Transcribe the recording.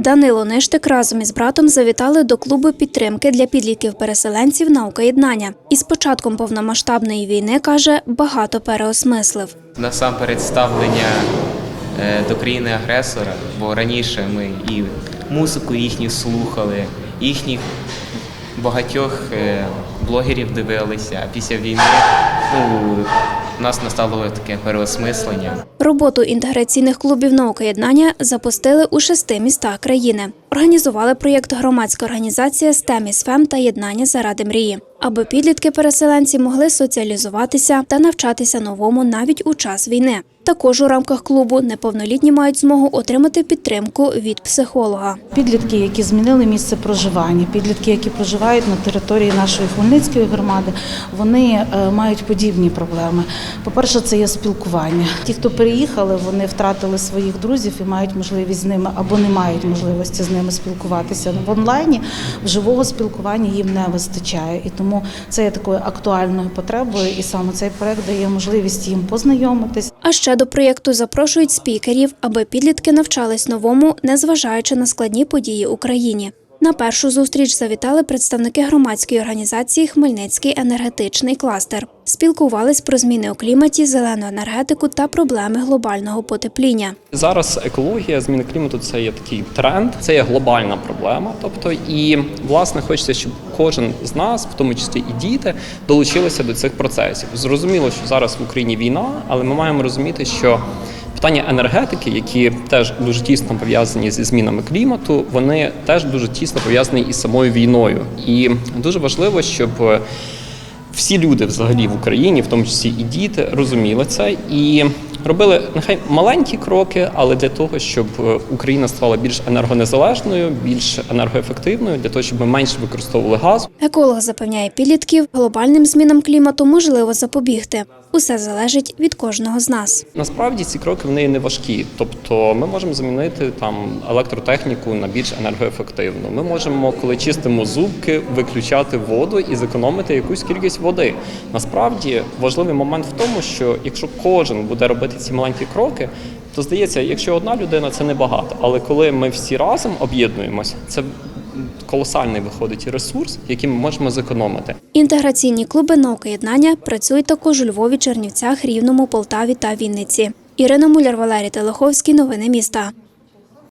Данило Ништик разом із братом завітали до клубу підтримки для підлітків-переселенців наука єднання. І з початком повномасштабної війни каже, багато переосмислив. насамперед ставлення е, до країни-агресора, бо раніше ми і музику їхню слухали, їхніх багатьох е, блогерів дивилися, а після війни ну, у нас настало таке переосмислення. Роботу інтеграційних клубів наука єднання запустили у шести містах країни. Організували проєкт громадська організація STEM із ФЕМ та єднання заради мрії, аби підлітки-переселенці могли соціалізуватися та навчатися новому навіть у час війни. Також у рамках клубу неповнолітні мають змогу отримати підтримку від психолога. Підлітки, які змінили місце проживання, підлітки, які проживають на території нашої Хмельницької громади, вони е, мають подібні проблеми. По-перше, це є спілкування. Ті, хто переїхали, вони втратили своїх друзів і мають можливість з ними або не мають можливості з ними спілкуватися в онлайні. В живого спілкування їм не вистачає, і тому це є такою актуальною потребою. І саме цей проект дає можливість їм познайомитись. А ще до проєкту запрошують спікерів, аби підлітки навчались новому, незважаючи на складні події Україні. На першу зустріч завітали представники громадської організації Хмельницький енергетичний кластер. Спілкувались про зміни у кліматі, зелену енергетику та проблеми глобального потепління. Зараз екологія, зміни клімату це є такий тренд, це є глобальна проблема. Тобто, і власне хочеться, щоб кожен з нас, в тому числі і діти, долучилися до цих процесів. Зрозуміло, що зараз в Україні війна, але ми маємо розуміти, що питання енергетики, які теж дуже тісно пов'язані зі змінами клімату, вони теж дуже тісно пов'язані із самою війною. І дуже важливо, щоб всі люди взагалі в Україні, в тому числі і діти, розуміли це і робили нехай маленькі кроки, але для того, щоб е, Україна стала більш енергонезалежною, більш енергоефективною, для того, щоб ми менше використовували газ. Еколог запевняє підлітків, глобальним змінам клімату можливо запобігти. Усе залежить від кожного з нас. Насправді ці кроки вони не важкі. Тобто ми можемо замінити там електротехніку на більш енергоефективну. Ми можемо, коли чистимо зубки, виключати воду і зекономити якусь кількість води. Насправді важливий момент в тому, що якщо кожен буде робити ці маленькі кроки, то здається, якщо одна людина це небагато. Але коли ми всі разом об'єднуємося, це колосальний виходить ресурс, який ми можемо зекономити. Інтеграційні клуби наука єднання працюють також у Львові, Чернівцях, Рівному, Полтаві та Вінниці. Ірина Муляр, Валерій Телеховський. Новини міста.